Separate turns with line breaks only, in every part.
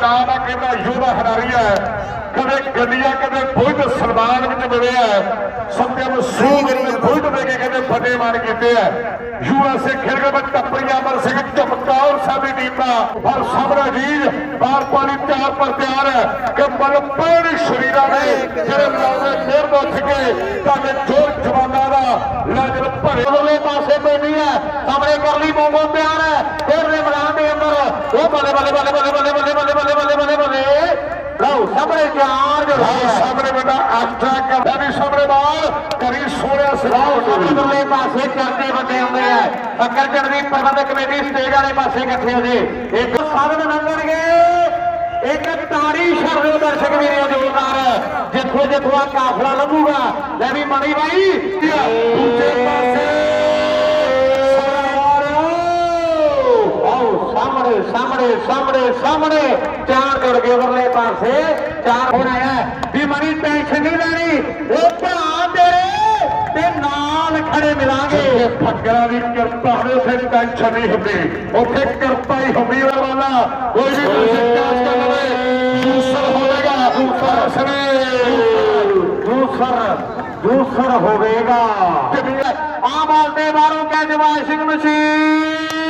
نام ہے کہنا یورا ہراریا ہے کدے گلیا کدے بھوٹ سلمان وچ ملیا ہے سمجھے وہ سوگ رہی نے بھوٹ دے کے کدے پھٹے مار کیتے ہے سے کھر اے بچتا پریا مر سے سنگھ جب صاحب سا بھی دیتا ہر صبر جیل بار پانی تیار پر تیار ہے کہ ملک پوری شریرہ میں جرے مولا
میر دو تھکے تاکہ جوڑ جوانا دا لاجر بھرے والے پاسے پہ نہیں ہے سامنے کرلی لی پیار ہے پھر نے بنا اندر وہ بھلے بھلے بھلے بھلے ਸਾਹਮਣੇ
ਬੰਦਾ ਕਰਦਾ ਵੀ ਸਾਹਮਣੇ ਬਾਲ ਕਰੀ ਸੋਹਣਿਆ ਸਿਰਾਓ
ਉਧਰਲੇ ਪਾਸੇ ਚਰਦੇ ਬੰਦੇ ਆਉਂਦੇ ਆ। ਅੱਕਰ ਚੜਦੀ ਪ੍ਰਬੰਧਕ ਕਮੇਟੀ ਸਟੇਜ ਵਾਲੇ ਪਾਸੇ ਇਕੱਠੇ ਹੋ ਜੇ। ਇੱਕ ਸਾਧਨ ਲੰਘਣਗੇ। ਇੱਕ ਤਾੜੀ ਛੱਡਦੇ ਦਰਸ਼ਕ ਵੀਰੋ, ਜੋਰਦਾਰ। ਜਿੱਥੋਂ ਜਿੱਥੋਂ ਆ ਕਾਫਲਾ ਲੰਘੂਗਾ, ਲੈ ਵੀ ਮਣੀ ਬਾਈ
ਦੂਜੇ ਪਾਸੇ
ਆਓ, ਸਾਹਮਣੇ ਸਾਹਮਣੇ ਸਾਹਮਣੇ ਸਾਹਮਣੇ। ਚਾਰ ਜੁੜ ਗਏ ਉਰਲੇ ਪਾਸੇ। ਚਾਰ ਹੁਣ ਆਇਆ ਵੀ ਮਣੀ ਟੈਨਸ਼ਨ ਨਹੀਂ ਲੈਣੀ। ਉਹ ਭਰਾ ਤੇਰੇ ਤੇ ਨਾਲ ਖੜੇ ਮਿਲਾਂਗੇ।
ਫੱਕਰਾਂ ਦੀ ਕਿਰਪਾ ਹੋਵੇ ਉੱਥੇ ਟੈਨਸ਼ਨ ਨਹੀਂ ਹੁੰਦੀ। ਉੱਥੇ ਕਿਰਪਾ ਹੀ ਹੁੰਦੀ ਹੈ ਵਾਲਾ ਕੋਈ ਵੀ ਦਰਸ਼ਕ ਕਾਸ ਕਰ ਲਵੇ। ਦੂਸਰ ਹੋਵੇਗਾ। ਦੂਸਰ ਸਨੇ
ਦੂਸਰ ਦੂਸਰ ਹੋਵੇਗਾ। ਆਮ ਆਦਮੀ ਬਾਹਰੋਂ ਕਹਿੰਦੇ ਵਾਸ਼ਿੰਗ ਮਸ਼ੀਨ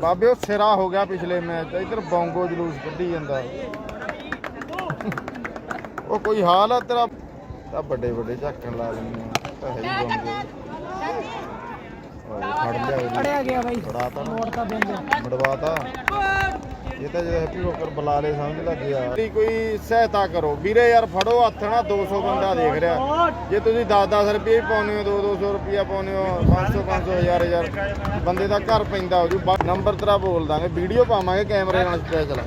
ਬਾਬੇ ਉਹ ਸਿਰਾ ਹੋ ਗਿਆ ਪਿਛਲੇ ਮੈਚ ਦਾ। ਇਧਰ ਬੌਂਗੋ ਜਲੂਸ ਕੱਢੀ ਜਾਂਦਾ। ਉਹ ਕੋਈ ਹਾਲ ਆ ਤੇਰਾ? ਤਾਂ ਵੱਡੇ ਵੱਡੇ ਝਾਕਣ ਲਾ ਲੈਂਦੇ ਆ। ਹੈ ਹੀ ਬੌਂਗੋ। ਫੜ ਲਿਆ
ਫੜਿਆ ਗਿਆ ਬਾਈ।
ਮੜਵਾਤਾ। ਇਹ ਤਾਂ ਜਿਹੜੇ ਹੈਪੀ ਰੋਕਰ ਬੁਲਾ ਲੇ ਸਮਝ ਲੱਗ ਗਿਆ। ਮੇਰੀ ਕੋਈ ਸਹਾਇਤਾ ਕਰੋ। ਵੀਰੇ ਯਾਰ, ਫੜੋ ਹੱਥ ਨਾ 200 ਬੰਦਾ ਦੇਖ ਰਿਹਾ। ਜੇ ਤੁਸੀਂ 10-10 ਰੁਪਏ ਵੀ ਪਾਉਨੇ ਹੋ 2-200 ਰੁਪਿਆ ਪਾਉਨੇ ਹੋ 500-500 ਹਜ਼ਾਰ ਹਜ਼ਾਰ, ਬੰਦੇ ਦਾ ਘਰ ਪੈਂਦਾ ਹੋ ਜੂ ਨੰਬਰ ਤੇਰਾ ਬੋਲ ਦਾਂਗੇ, ਵੀਡੀਓ ਪਾਵਾਂਗੇ ਕੈਮਰੇ ਨਾਲ ਸਪੈਸ਼ਲ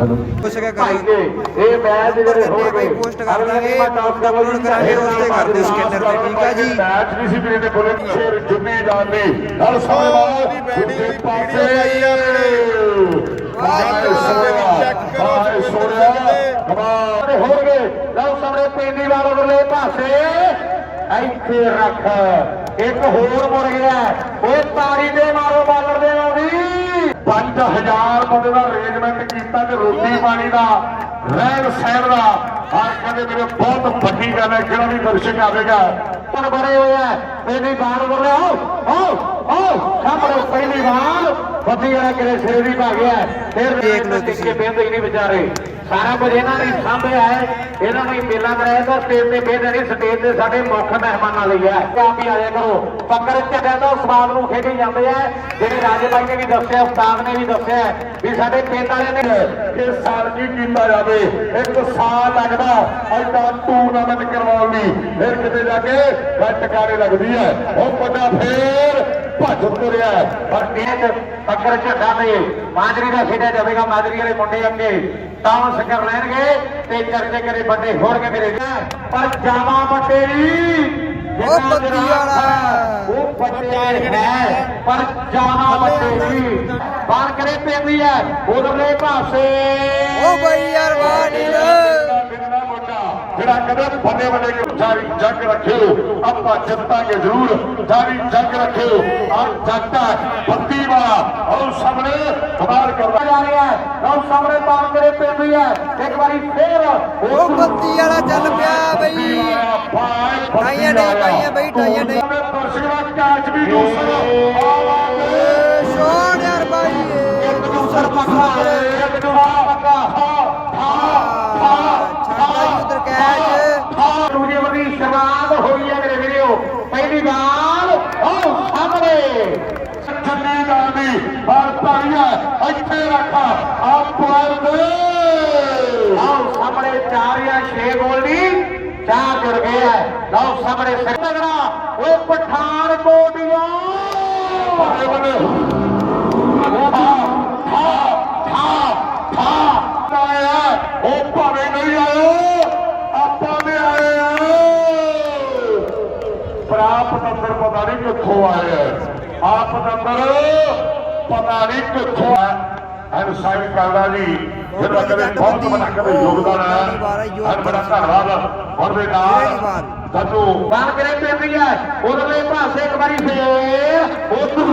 ਕੁਛ
ਕਾ
ਕਰੀ।
ਇਹ ਮੈਚ ਜਿਹੜੇ ਹੋ
ਗਏ ਪੋਸਟ ਕਰ ਦਾਂਗੇ ਡਾਊਨਲੋਡ ਕਰਾ ਕੇ ਉਸ ਤੇ ਕਰ ਦਿਓ ਸਕੈਨਰ ਤੇ ਠੀਕ ਹੈ ਜੀ?
ਮੈਚ ਵੀ ਸੀ ਮੇਰੇ ਨੇ ਬੋਲੇ ਸ਼ੇਰ ਜੁਮੀ ਜਾਨੀ। ਹਰ ਸੋਹਣੇ
ਵਾਲਾ ਦੀ ਬੈਟਿੰਗ ਦੀ ਪਾਸੇ। ਆਈ ਆ
ਮੇਰੇ
ਹੋਰ ਗਏ ਲਓ ਸਾਹਮਣੇ ਪਿੰਡੀ ਵਾਲੇ ਵੱਲੇ ਪਾਸੇ। ਇੱਥੇ ਰੱਖ। ਇੱਕ ਹੋਰ ਮੁੜ ਗਿਆ। ਉਹ ਤਾਰੀ ਦੇ ਮਾਰੋ ਬਾਲਰ ਦੇ ਨਾਲ ਵੀ
5000 ਬੰਦੇ ਦਾ ਅਰੇਂਜਮੈਂਟ ਕੀਤਾ ਤੇ ਰੋਟੀ ਪਾਣੀ ਦਾ, ਰਹਿਣ ਸਹਿਣ ਦਾ ਆ ਕਹਿੰਦੇ ਮੇਰੇ ਬਹੁਤ ਵੱਡੀ ਗੱਲ ਹੈ, ਜਿਹੜਾ ਵੀ ਦਰਸ਼ਕ ਆਵੇਗਾ।
ਪਰ ਬੜੇ ਹੋਏ ਆ ਪਹਿਲੀ ਬਾਲ ਉਰਲੇ ਆਓ ਆਓ ਆਓ। ਬੱਤੀ ਵਾਲਾ ਕਿਰੇ ਸਿਰੇ ਦੀ ਭਾ ਗਿਆ। ਫਿਰ
ਦੇਖ ਲਓ ਤੁਸੀਂ।
ਕਿ ਬੇਂਦੇ ਹੀ ਨਹੀਂ ਵਿਚਾਰੇ। ਸਾਰਾ ਕੁਝ ਇਹਨਾਂ ਨੇ ਸਾਂਭਿਆ ਹੈ। ਇਹਨਾਂ ਨੂੰ ਮੇਲਾ ਕਰਾਇਆ ਤਾਂ ਸਟੇਜ ਤੇ ਬੇਂਦੇ ਨਹੀਂ ਸਟੇਜ ਤੇ ਸਾਡੇ ਮੁੱਖ ਮਹਿਮਾਨਾਂ ਲਈ ਹੈ। ਆਪ ਹੀ ਆਇਆ ਕਰੋ। ਪੱਕਰ ਝੱਡਿਆਂ ਦਾ ਸਵਾਦ ਨੂੰ ਖੇਡੀ ਜਾਂਦੇ ਆ। ਜਿਹੜੇ ਰਾਜੇ ਬਾਈ ਨੇ ਵੀ ਦੱਸਿਆ ਉਸਤਾਦ ਨੇ ਵੀ ਦੱਸਿਆ ਵੀ ਸਾਡੇ ਪਿੰਡ ਵਾਲਿਆਂ ਨੇ
ਇਸ ਸਾਲ ਕੀ ਕੀਤਾ ਜਾਵੇ? ਇੱਕ ਸਾਲ ਲੱਗਦਾ। ਐਡਾ ਟੂਰਨਾਮੈਂਟ ਕਰਵਾਉਣ ਲਈ ਫਿਰ ਕਿਤੇ ਜਾ ਕੇ ਟਿਕਾਣੇ ਲੱਗਦੀ ਹੈ। ਉਹ ਬੰਦਾ ਫੇਰ ਭੱਜ ਤੁਰਿਆ
ਪਰ ਤੇਜ ਪੱਕਰ ਝੱਡਾ ਤੇ ਮਾਜਰੀ ਦਾ ਖੇਡਿਆ ਜਾਵੇਗਾ ਮਾਜਰੀ ਵਾਲੇ ਮੁੰਡੇ ਅੱਗੇ। ਟਾਊਨ ਸਕਰ ਲੈਣਗੇ ਤੇ ਚਰਚੇ ਕਰੇ ਵੱਡੇ ਹੋਣਗੇ ਮੇਰੇ ਪਰ ਜਾਵਾ ਵੱਡੇ
ਉਹ ਬੱਤੀ ਵਾਲਾ।
ਉਹ ਬੱਚੇ ਹੈ। ਪਰ ਜਾਵਾ ਵੱਡੇ ਨਹੀਂ। ਬਾਹਰ ਕਰੇ ਪੈਂਦੀ ਹੈ ਉਧਰਲੇ ਪਾਸੇ।
ਉਹ ਬਈ ਯਾਰ ਵਾਹ ਨੀਲ
ਜਿਹੜਾ ਕਦੇ ਬੰਨੇ ਬੰਨੇ ਕੇ ਜਾਰੀ ਜੱਗ ਰੱਖਿਓ ਆਪਾਂ ਜਿੱਤਾਂਗੇ ਜ਼ਰੂਰ ਜਾਰੀ ਜੱਗ ਰੱਖਿਓ। ਆ ਜੱਟਾ ਬੱਤੀ ਵਾਲਾ ਉਹ ਸਾਹਮਣੇ ਕਮਾਲ ਕਰਦਾ
ਜਾ ਰਿਹਾ ਹੈ ਲਓ ਸਾਹਮਣੇ ਬਾਹਰ ਕਰੇ ਪੈਂਦੀ ਹੈ। ਇੱਕ ਵਾਰੀ ਫੇਰ
ਉਹ ਬੱਤੀ ਵਾਲਾ ਚੱਲ ਪਿਆ ਬਈ। ਟਾਈਆਂ ਨਹੀਂ ਪਾਈਆਂ ਬਈ, ਟਾਈਆਂ ਨਹੀਂ।
ਦਰਸ਼ਕਾਂ ਕੈਚ ਵੀ ਦੂਸਰਾ।
ਏ ਸ਼ੋਰ ਯਾਰ ਬਾਈ
ਦੂਸਰ ਪੱਕਾ ਇੱਕ ਦੂਸਰਾ ਪੱਕਾ। ਕਿੱਥੇ ਰੱਖਾ। ਆਪ ਪੁਆਇੰਦੇ ਆਓ ਸਾਹਮਣੇ
ਚਾਰ ਜਾਂ ਛੇ ਗੋਲ ਦੀ ਚਾਰ ਕਰ ਗਿਆ
ਲਓ ਸਾਹਮਣੇ ਸਤਗਰਾ ਓਏ ਪਠਾਨਕੋਟ ਯਾ ਬਣੇ ਬਣੇ ਉਹ ਆ ਉਹ ਭਾਵੇਂ ਨਹੀਂ ਆਇਓ, ਆਪਾਂ ਵੀ
ਆਏ ਆ। ਪ੍ਰਾਪ ਨੰਬਰ ਪਤਾ ਨਹੀਂ ਕਿੱਥੋਂ ਆਇਆ ਆਪ ਨੰਬਰ ਪਤਾ ਨਹੀਂ ਕਿੱਥੋਂ ਆ। ਐਨ ਸਾਈਡ ਕਰਦਾ ਜੀ ਜਿਹੜਾ ਕਦੇ ਬਹੁਤ ਵੱਡਾ ਕਦੇ ਯੋਗਦਾਨ ਹੈ ਐਨ ਬੜਾ ਧੰਨਵਾਦ ਔਰ ਦੇ ਨਾਲ ਦੱਸੋ
ਬਾਹਰ ਕਰੇ ਪੈਂਦੀ ਹੈ ਉਧਰਲੇ ਪਾਸੇ ਇੱਕ ਵਾਰੀ ਫੇਰ। ਉਧਰ।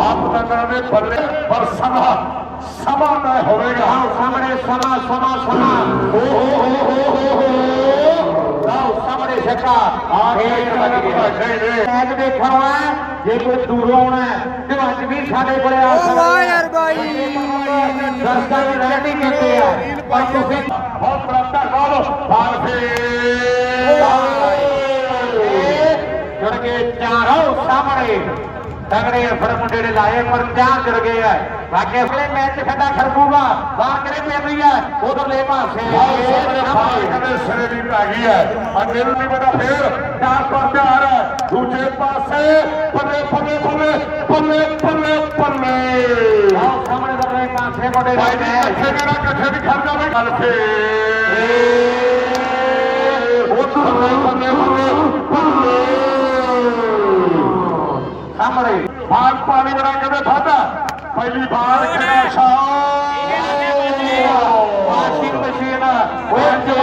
ਆਪ ਦੇ ਬੱਲੇ ਪਰ ਸਮਾਂ ਸਮਾਂ ਨਾ ਹੋਵੇਗਾ
ਆਓ ਸਾਹਮਣੇ ਸਮਾਂ ਸਮਾਂ ਸਮਾਂ ਓ ਹੋ ਹੋ ਹੋ ਹੋ ਹੋ ਆਓ ਸਾਹਮਣੇ ਛੱਕਾ ਆ ਖੇਡ ਵੱਜ ਗਿਆ ਮੈਚ ਦੇਖਣਾ ਹੈ ਜੇ ਕੋਈ ਦੂਰੋਂ ਆਉਣਾ ਹੈ ਤੇ ਅੱਜ ਵੀ ਸਾਡੇ ਕੋਲੇ ਆ
ਓ ਵਾਹ ਯਾਰ ਬਾਈ
ਦਰਸ਼ਕਾਂ ਦੀ ਰੈਡੀ ਕੀਤੇ ਆ ਪਰ ਤੁਸੀਂ
ਬਹੁਤ ਬੜਾ ਧੰਨਵਾਦ ਬਾਲ ਫੇਰ
ਜੁੜ ਗਏ ਚਾਰੋਂ ਸਾਹਮਣੇ ਤਗੜੇ ਅਫਰ ਮੁੰਡੇ ਨੇ ਲਾਏ ਪਰ ਚਾਰ ਜੁੜ ਗਏ ਆ ਬਾਕੀ ਅਸਲੇ ਮੈਚ ਖੱਡਾ ਖੜਕੂਗਾ। ਬਾਹਰ ਕਰੇ ਪੈਂਦੀ ਹੈ ਉਧਰਲੇ ਪਾਸੇ।
ਕਦੇ ਸਿਰੇ ਦੀ ਪੈ ਗਈ ਹੈ। ਅੱਗੇ ਨੂੰ ਨਹੀਂ ਪਤਾ ਫੇਰ। ਚਾਰ ਪਰ ਚਾਰ ਦੂਜੇ ਪਾਸੇ ਬੱਲੇ ਬੱਲੇ ਬੱਲੇ ਬੱਲੇ ਬੱਲੇ ਬੱਲੇ
ਆਓ ਸਾਹਮਣੇ ਉਧਰਲੇ ਪਾਸੇ
ਭਾਈ ਜੀ ਇਕੱਠੇ ਜਿਹੜਾ ਇਕੱਠੇ ਵੀ ਖੜ ਜਾਵੇ ਗੱਲ ਫੇਰ। ਉਧਰ ਬੱਲੇ ਬੱਲੇ ਬੱਲੇ
ਸਾਹਮਣੇ।
ਬਾਗ ਪਾਣੀ ਬੜਾ ਕਦੇ ਖਾਦਾ ਪਹਿਲੀ ਬਾਰ ਖੜਾ ਸ਼ਾਹ
ਵਾਸ਼ਿੰਗ ਮਸ਼ੀਨ ਉਹ ਜੋ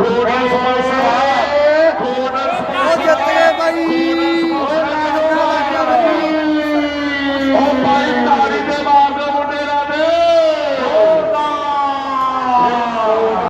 ਉਹ